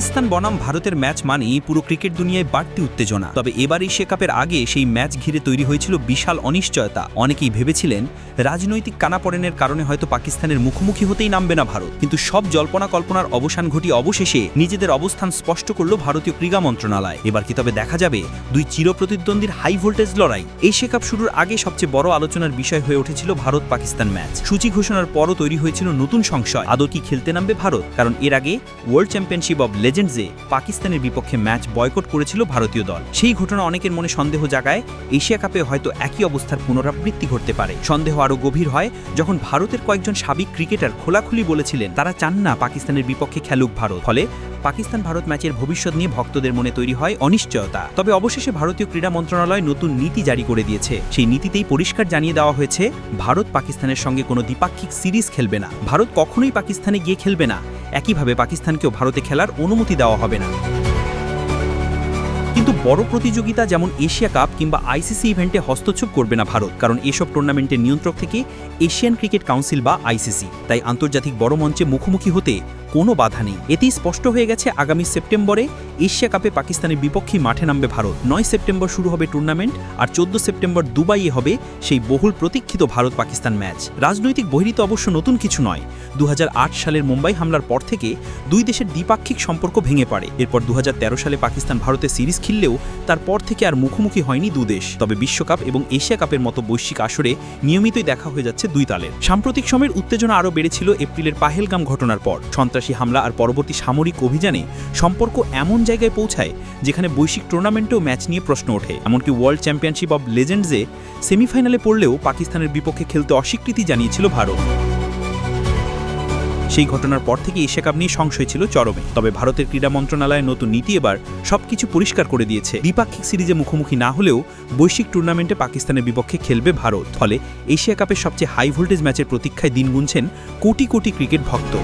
পাকিস্তান বনাম ভারতের ম্যাচ মানেই পুরো ক্রিকেট দুনিয়ায় বাড়তি উত্তেজনা। তবে এবার এশিয়া কাপের আগে সেই ম্যাচ ঘিরে তৈরি হয়েছিল বিশাল অনিশ্চয়তা। অনেকেই ভেবেছিলেন, রাজনৈতিক কানাপড়েনের কারণে হয়তো পাকিস্তানের মুখোমুখি হতেই নামবে না ভারত। কিন্তু সব জল্পনা কল্পনার অবসান ঘটিয়ে অবশেষে নিজেদের অবস্থান স্পষ্ট করল ভারতীয় ক্রীড়া মন্ত্রণালয়। এবার কি তবে দেখা যাবে দুই চিরপ্রতিদ্বন্দ্বীর হাই ভোল্টেজ লড়াই? এশিয়া কাপ শুরুর আগে সবচেয়ে বড় আলোচনার বিষয় হয়ে উঠেছিল ভারত পাকিস্তান ম্যাচ। সূচি ঘোষণার পরও তৈরি হয়েছিল নতুন সংশয়। আদৌ কি খেলতে নামবে ভারত? কারণ এর আগে ওয়ার্ল্ড চ্যাম্পিয়নশিপ অব লেজেন্ডসে পাকিস্তানের বিপক্ষে ম্যাচ বয়কট করেছিল ভারতীয় দল। সেই ঘটনা অনেকের মনে সন্দেহ জাগায়, এশিয়া কাপে হয়তো একই অবস্থার পুনরাবৃত্তি ঘটতে পারে। সন্দেহ আরও গভীর হয় যখন ভারতের কয়েকজন সাবেক ক্রিকেটার খোলাখুলি বলেছিলেন, তারা চান না পাকিস্তানের বিপক্ষে খেলুক ভারত। ফলে পাকিস্তান ভারত ম্যাচের ভবিষ্যৎ নিয়ে ভক্তদের মনে তৈরি হয় অনিশ্চয়তা। তবে অবশেষে ভারতীয় ক্রীড়া মন্ত্রণালয় নতুন নীতি জারি করে দিয়েছে। সেই নীতিতেই পরিষ্কার জানিয়ে দেওয়া হয়েছে, ভারত পাকিস্তানের সঙ্গে কোনো দ্বিপাক্ষিক সিরিজ খেলবে না। ভারত কখনোই পাকিস্তানে গিয়ে খেলবে না। একইভাবে পাকিস্তানকেও ভারতে খেলার অনুমতি দেওয়া হবে না। কিন্তু বড় প্রতিযোগিতা যেমন এশিয়া কাপ কিংবা আইসিসি ইভেন্টে হস্তক্ষেপ করবে না ভারত, কারণ এসব টুর্নামেন্টের নিয়ন্ত্রক থেকে এশিয়ান ক্রিকেট কাউন্সিল বা আইসিসি। তাই আন্তর্জাতিক বড় মঞ্চে মুখোমুখি হতে কোনো বাধা নেই। এতেই স্পষ্ট হয়ে গেছে আগামী সেপ্টেম্বরে এশিয়া কাপে পাকিস্তানের বিপক্ষে মাঠে নামবে ভারত। নয় সেপ্টেম্বর শুরু হবে টুর্নামেন্ট আর চোদ্দ সেপ্টেম্বর দুবাইয়ে হবে সেই বহুল প্রতীক্ষিত ভারত পাকিস্তান ম্যাচ। রাজনৈতিক বহিরিত অবশ্য নতুন কিছু নয়। দু সালের মুম্বাই হামলার পর থেকে দুই দেশের দ্বিপাক্ষিক সম্পর্ক ভেঙে পড়ে। এরপর দু হাজার তেরো সালে পাকিস্তান ভারতের সিরিজ খেললেও তারপর থেকে আর মুখোমুখি হয়নি দুদেশ তবে বিশ্বকাপ এবং এশিয়া কাপের মতো বৈশ্বিক আসরে নিয়মিতই দেখা হয়ে যাচ্ছে দুই তালের। সাম্প্রতিক সময়ের উত্তেজনা আরও বেড়েছিল এপ্রিলের পাহেলগাম ঘটনার পর। সন্ত্রাসী হামলা আর পরবর্তী সামরিক অভিযানে সম্পর্ক এমন জায়গায় পৌঁছায় যেখানে বৈশ্বিক টুর্নামেন্টেও ম্যাচ নিয়ে প্রশ্ন ওঠে। এমনকি ওয়ার্ল্ড চ্যাম্পিয়নশিপ অব লেজেন্ডসে সেমিফাইনালে পড়লেও পাকিস্তানের বিপক্ষে খেলতে অস্বীকৃতি জানিয়েছিল ভারত। সেই ঘটনার পর থেকে এশিয়া কাপ নিয়ে সংশয় ছিল চরমে। তবে ভারতের ক্রীড়া মন্ত্রণালয়ের নতুন নীতি এবার সবকিছু পরিষ্কার করে দিয়েছে। দ্বিপাক্ষিক সিরিজে মুখোমুখি না হলেও বৈশ্বিক টুর্নামেন্টে পাকিস্তানের বিপক্ষে খেলবে ভারত। ফলে এশিয়া কাপের সবচেয়ে হাই ভোল্টেজ ম্যাচের প্রতীক্ষায় দিন গুনছেন কোটি কোটি ক্রিকেট ভক্ত।